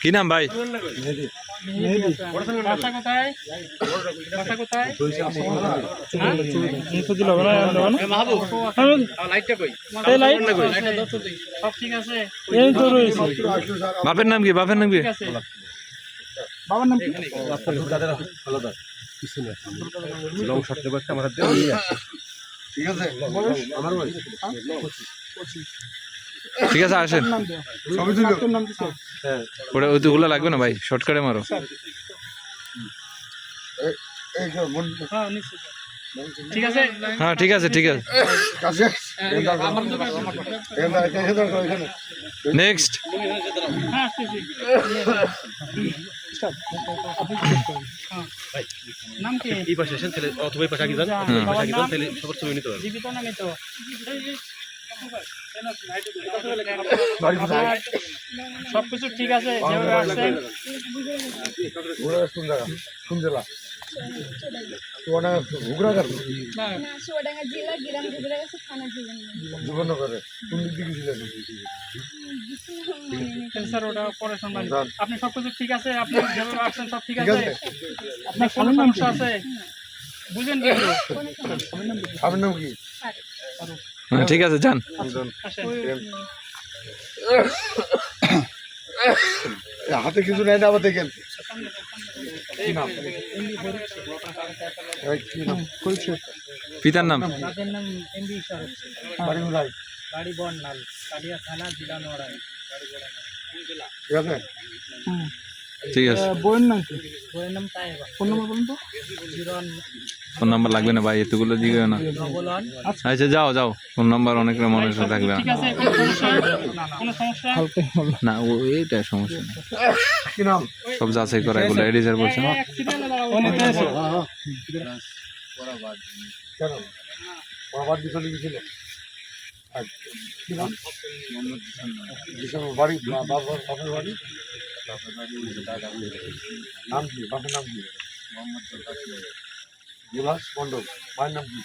কি নাম ভাই? বাসা কোথায়? বাসা কোথায়? নিতে দিল না এই লাইট ঠিক আছে? ঠিক ঠিক আসেন। ওটা ওইগুলো লাগবে না ভাই? শর্টকাটে মারো। হ্যাঁ ঠিক আছে? হ্যাঁ ঠিক আছে ঠিক আছে। নেক্সট হ্যাঁ আসতেছি নাম কি? এই পাশে আসেন তাহলে অথবা এই পাশে আগে যান হুম। বাবার নাম তাহলে সবার ছবি নিতে পারবেন। জীবিত নামই তো। সব ঠিক আছে যেভাবে আসছেন। না, না চুয়াডাঙ্গা জেলা। গ্রাম স্যার ওটা পরে শুনবেন। আপনি সব কিছু ঠিক আছে? আপনি যেভাবে আসছেন সব ঠিক আছে। আপনার কোনো সমস্যা আছে? বুঝেন কিন্তু হ্যাঁ ঠিক আছে যান। হাতে কিছু নাই না আবার দেখেন। পিতার নাম? নাম স্যার বাড়ি বর্ণাল কালিয়া থানা জেলা নড়াই ঠিক আছে ঠিক আছে। বইয়ের নাম কি? বইয়ের নাম তাইবা ফোন নম্বর বলুন তো। ফোন নাম্বার লাগবে না ভাই এতগুলো দিবে না। আচ্ছা। যাও যাও। ফোন নাম্বার অনেক মনে থাকবে না। ও এইটা সমস্যা নেই। সব যাচাই করা এগুলো এডিজার বলছে না? কেন? বাড়ি বা- বাপের বাড়ি? নাম কি? বাপের নাম কি? মায়ের নাম কি?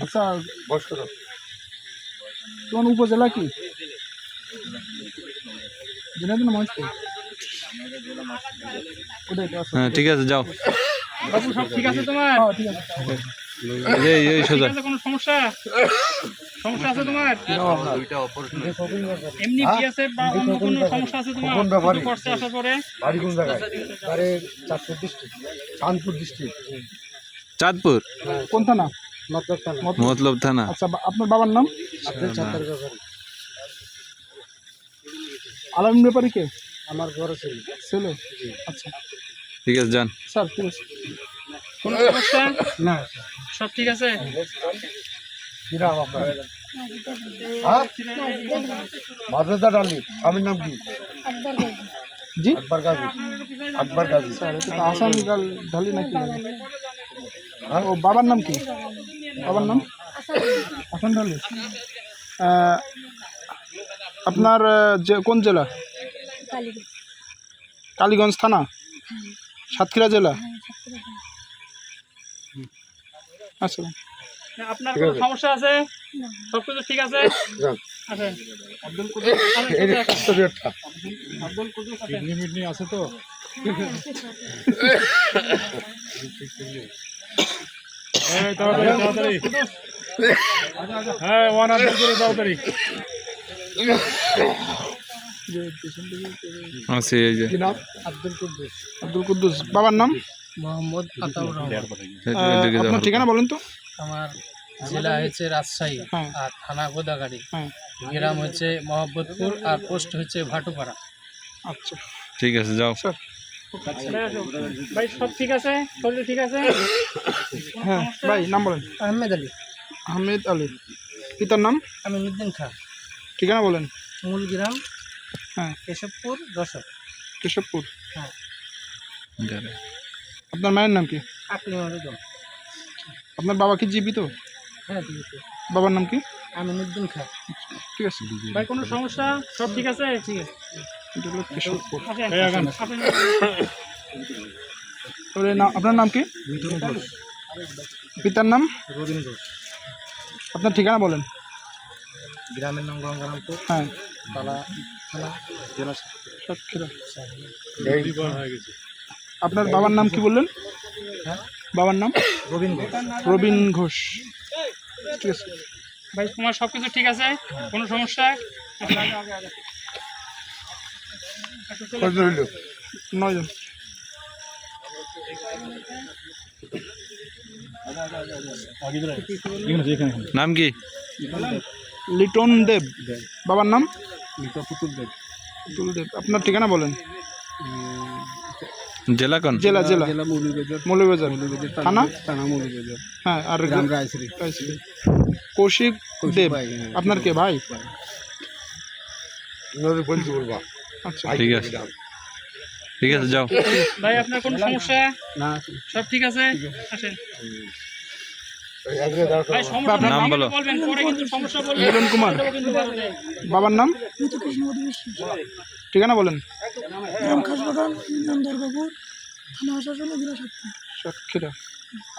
আচ্ছা বয়স কত উপজেলা কি? হ্যাঁ ঠিক আছে যাও। বাবু সব ঠিক আছে তোমার? হ্যাঁ ঠিক আছে। এই এই সোজা। কোনো সমস্যা? সমস্যা আছে তোমার? এমনি বিএসএফ বা অন্য কোনো সমস্যা আছে তোমার? কোন ব্যাপারে? করছে আসার পরে? বাড়ি কোন জায়গায়? আরে চাঁদপুর ডিস্ট্রিক্ট চাঁদপুর ডিস্ট্রিক্ট চাঁদপুর? কোন থানা? মতলব থানা। মতলব? থানা। আচ্ছা আপনার বাবার নাম? আপনার চাঁদের ব্যাপারে। কে? আমার বড় ছেলে। ছেলে? আচ্ছা। ঠিক আছে যান। স্যার ঠিক আছে। কোনো সমস্যা? না। সব ঠিক আছে? কি নাম আপনার? হ্যাঁ? ডালি স্বামীর নাম কি? জি? আকবর গাজী। আকবর গাজী। স্যার আসাম ঢালি নাকি? হ্যাঁ? ও বাবার নাম কি? বাবার নাম? আসাম ঢালি আপনার যে কোন জেলা? কালীগঞ্জ। কালীগঞ্জ থানা? সাতক্ষীরা জেলা? আচ্ছা। আপনার কোনো সমস্যা আছে? সব কিছু ঠিক আছে। আব্দুল কুদ্দুস আব্দুল কুদ্দুস আসেন লিমিট নিয়ে আছে তো? হ্যাঁ ওয়ান আব্দুল করে দাও তারি আচ্ছা এই যে। কি নাম? আব্দুল কুদ্দুস আব্দুল কুদ্দুস বাবার নাম? মোহাম্মদ আতাউর রহমান। আপনার ঠিকানা বলেন তো? আমার জেলা হচ্ছে রাজশাহী হ্যাঁ। আর থানা গোদাগাড়ি। হ্যাঁ। গ্রাম হচ্ছে মহব্বতপুর আর পোস্ট হচ্ছে ভাটুপাড়া। আচ্ছা। ঠিক আছে যাও। স্যার। ভাই সব ঠিক আছে? শরীর ঠিক আছে? হ্যাঁ ভাই নাম বলেন। আহমেদ আলী। আহমেদ আলী। পিতার নাম? আমিনুদ্দিন খান ঠিকানা বলেন। মূল গ্রাম হ্যাঁ। কেশবপুর যশোর। কেশবপুর। হ্যাঁ। যাবে। আপনার মায়ের নাম কি? আপনার বাবা কি জীবিত? হ্যাঁ বাবার নাম কি? আমিনুদ্দিন খান ঠিক আছে। ভাই কোনো সমস্যা? সব ঠিক আছে? ঠিক আছে। এটা হলো কেশবপুর আসেন আপনি তারপরে না- আপনার নাম কি? পিতার নাম? আপনার ঠিকানা বলেন। গ্রামের নাম গঙ্গারামপুর। হ্যাঁ। তালা জেলা সাতক্ষীরা। আপনার বাবার নাম কি বললেন? হ্যাঁ বাবার নাম? রবীন ঘোষ। রবীন ঘোষ। ঠিক আছে। ভাই তোমার সব কিছু ঠিক আছে? কোনো সমস্যা। নয়জন নাম কি? লিটন দেব। বাবার নাম? লিটন পুতুল দেব। পুতুল দেব। আপনার ঠিকানা বলেন। জেলা কোন? জেলা জেলা। জেলা মৌলভীবাজার। মৌলভীবাজার থানা? থানা মৌলভীবাজার হ্যাঁ আর গ্রাম রায়শ্রী। রায়শ্রী। কৌশিক দেব। আপনার কে? ভাই? আচ্ছা। ঠিক আছে। ঠিক আছে যাও। ভাই আপনার কোনো সমস্যা? না সব ঠিক আছে। আসেন। নাম বলো। মিলন কুমার। বাবার নাম? ঠিকানা বলেন। সাতক্ষীরা।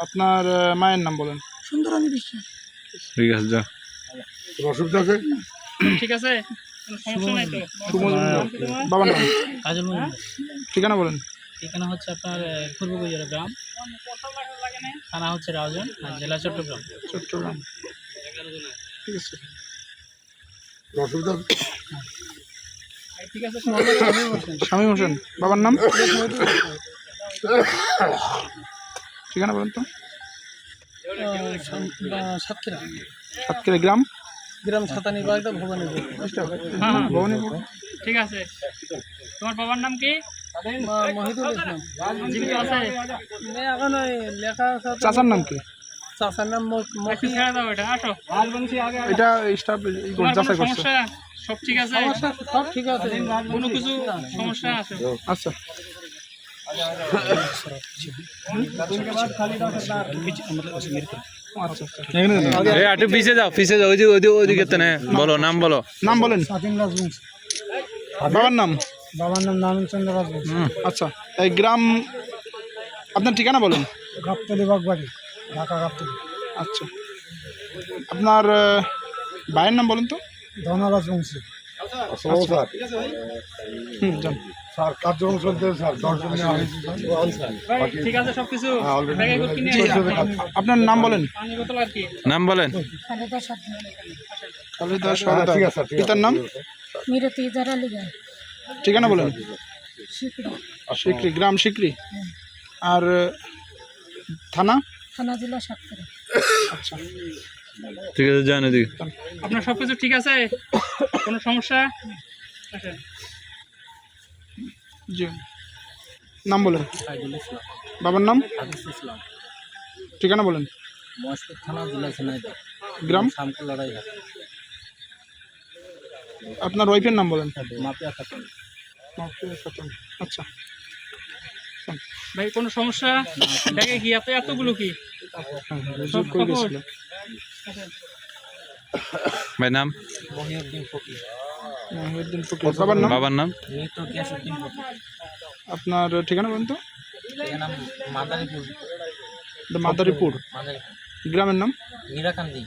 আপনার মায়ের নাম বলেন। ঠিক আছে যাও ঠিক আছে? কোনো সমস্যা নাই তো? সুমন নাম কি তোমার? বাবার নাম? কাজল ঠিকানা বলেন। ঠিকানা হচ্ছে আপনার পূর্ব গুজরা গ্রাম। থানা হচ্ছে রাউজান আর জেলা চট্টগ্রাম। চট্টগ্রাম। ঠিক আছে। ঠিক আছে শামীম হোসেন। বাবার নাম? ঠিকানা বলেন তো। সাতক্ষীরা। সাতক্ষীরা গ্রাম? গ্রাম সাতানি বাড়িটা ভবানীপুর। হ্যাঁ হ্যাঁ ভবানীপুর। ঠিক আছে। তোমার বাবার নাম কি? চাচার নাম কি? চাচার নাম এটা স্টাফ যাচাই করছে। সব ঠিক আছে? সব ঠিক আছে। কোনো কিছু সমস্যা আছে? আচ্ছা। একটু যাও যাও। ওইদিকে বলো নাম বলো। নাম বলেন। বাবার নাম? বাবার নাম নারায়ণচন্দ্র রাজবংশী। আচ্ছা। এই গ্রাম আপনার ঠিকানা বলুন? গাবতলি বাগবাড়ি ঢাকা গাবতলি। আচ্ছা। আপনার ভাইয়ের নাম বলুন তো? ধনা রাজবংশী হুম যান। ভাই ঠিক আছে সব কিছু ব্যাগে করে কিনে আপনার নাম বলেন। নাম বলেন। খালেদা সরদার পিতার নাম? মিরতি লিগা ঠিকানা বলেন। সিকরি গ্রাম সিকরি আর থানা? থানা জেলা সাতক্ষীরা। আচ্ছা। ঠিক আছে যান এদিকে। আপনার সব কিছু ঠিক আছে? কোনো সমস্যা? আচ্ছা জি। নাম বলেন। বাবার নাম? ইসলাম ঠিকানা বলেন। মহেশপুর থানা জেলা ঝিনাইদহ। গ্রাম? শামকুল লড়াই আপনার ওয়াইফের নাম বলেন। খাতুন। আচ্ছা। ভাই কোনো সমস্যা? ব্যাগে কি এত এতগুলো কি? হ্যাঁ গেছিল? ভাই নাম? মহিউদ্দিন মহিউদ্দিন ফকির। বাবার নাম? বাবার নাম? আপনার ঠিকানা বলেন তো। মাদারীপুর। মাদারীপুর। গ্রামের নাম? মীরাকান্দি।